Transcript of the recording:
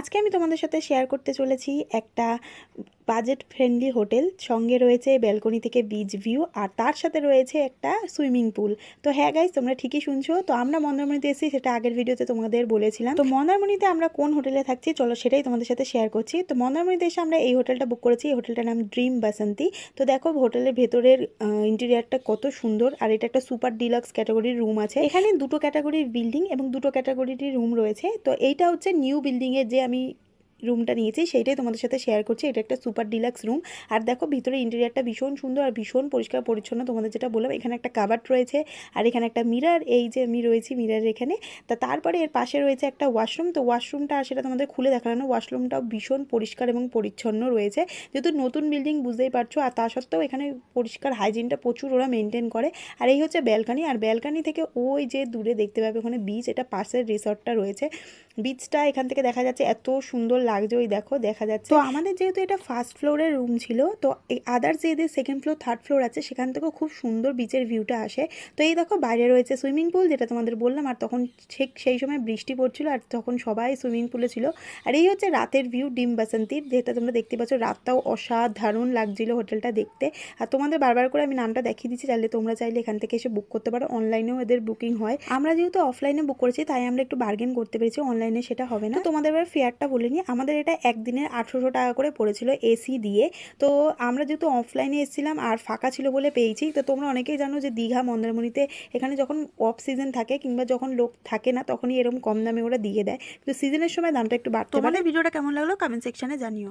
আজকে আমি তোমাদের সাথে শেয়ার করতে চলেছি একটা বাজেট ফ্রেন্ডলি হোটেল সঙ্গে রয়েছে ব্যালকনি থেকে বিচ ভিউ আর তার সাথে রয়েছে একটা সুইমিং পুল তো হ্যাঁ গাইজ তোমরা ঠিকই শুনছো। তো আমরা মন্দারমণিতে এসেছি, সেটা আগের ভিডিওতে তোমাদের বলেছিলাম। তো মন্দারমণিতে আমরা কোন হোটেলে থাকছি, চলো সেটাই তোমাদের সাথে শেয়ার করছি। তো মন্দারমণিতে এসে আমরা এই হোটেলটা বুক করেছি, এই হোটেলটার নাম ড্রিম বাসন্তী তো দেখো হোটেলের ভেতরের ইন্টেরিয়ারটা কত সুন্দর আর এটা একটা সুপার ডিলাক্স ক্যাটাগরির রুম আছে। এখানে দুটো ক্যাটাগরির বিল্ডিং এবং দুটো ক্যাটাগরির রুম রয়েছে। তো এইটা হচ্ছে নিউ বিল্ডিংয়ের যে আমি রুমটা নিয়েছি, সেইটাই তোমাদের সাথে শেয়ার করছি। এটা একটা সুপার ডিলাক্স রুম আর দেখো, ভিতরে ইন্টেরিয়ারটা ভীষণ সুন্দর আর ভীষণ পরিষ্কার পরিচ্ছন্ন। তোমাদের যেটা বললাম, এখানে একটা কাবার্ড রয়েছে আর এখানে একটা মিরার এই যে আমি রয়েছি মিরার এখানে। তা তারপরে এর পাশে রয়েছে একটা ওয়াশরুম তো ওয়াশরুমটা আর সেটা তোমাদের খুলে দেখালাম না ওয়াশরুমটাও ভীষণ পরিষ্কার এবং পরিচ্ছন্ন রয়েছে। যেহেতু নতুন বিল্ডিং বুঝতেই পারছ। আর তা সত্ত্বেও এখানে পরিষ্কার হাইজিনটা প্রচুর ওরা মেনটেন করে। আর এই হচ্ছে ব্যালকানি আর ব্যালকানি থেকে ওই যে দূরে দেখতে পাবে ওখানে বিচ এটা পাশের রিসর্টটা রয়েছে। বিচটা এখান থেকে দেখা যাচ্ছে এত সুন্দর লাগছে, ওই দেখো, দেখা যাচ্ছে। তো আমাদের যেহেতু এটা ফার্স্ট ফ্লোরের রুম ছিল, তো এই আদার্স যে সেকেন্ড ফ্লোর থার্ড ফ্লোর আছে, সেখান থেকেও খুব সুন্দর বিচের ভিউটা আসে। তো এই দেখো, বাইরে রয়েছে সুইমিং পুল যেটা তোমাদের বললাম, আর তখন ঠিক সেই সময় বৃষ্টি পড়ছিল, আর তখন সবাই সুইমিং পুলে ছিল। আর এই হচ্ছে রাতের ভিউ ডিম বাসন্তীর যেটা তোমরা দেখতে পাচ্ছ, রাতটাও অসাধারণ লাগছিল হোটেলটা দেখতে। আর তোমাদের বারবার করে আমি নামটা দেখিয়ে দিচ্ছি, চাইলে তোমরা চাইলে এখান থেকে এসে বুক করতে পারো অনলাইনেও এদের বুকিং হয়। আমরা যেহেতু অফলাইনে বুক করেছি, তাই আমরা একটু বার্গেন করতে পেরেছি অনলাইনে সেটা হবে না। তোমাদের এবার ফেয়ারটা বলিনি নিই আমাদের এটা একদিনের আঠেরোশো টাকা করে পড়েছিল এসি দিয়ে। তো আমরা যেহেতু অফলাইনে এসেছিলাম আর ফাঁকা ছিল বলে পেয়েছি তো তোমরা অনেকেই জানো যে দীঘা মন্দারমণিতে এখানে যখন অফ সিজন থাকে কিংবা যখন লোক থাকে না তখনই এরকম কম দামে ওরা দিয়ে দেয়। তো সিজনের সময় দামটা একটু বাড়তে পারে। তোমাদের ভিডিওটা কেমন লাগল? কমেন্ট সেকশানে জানিও।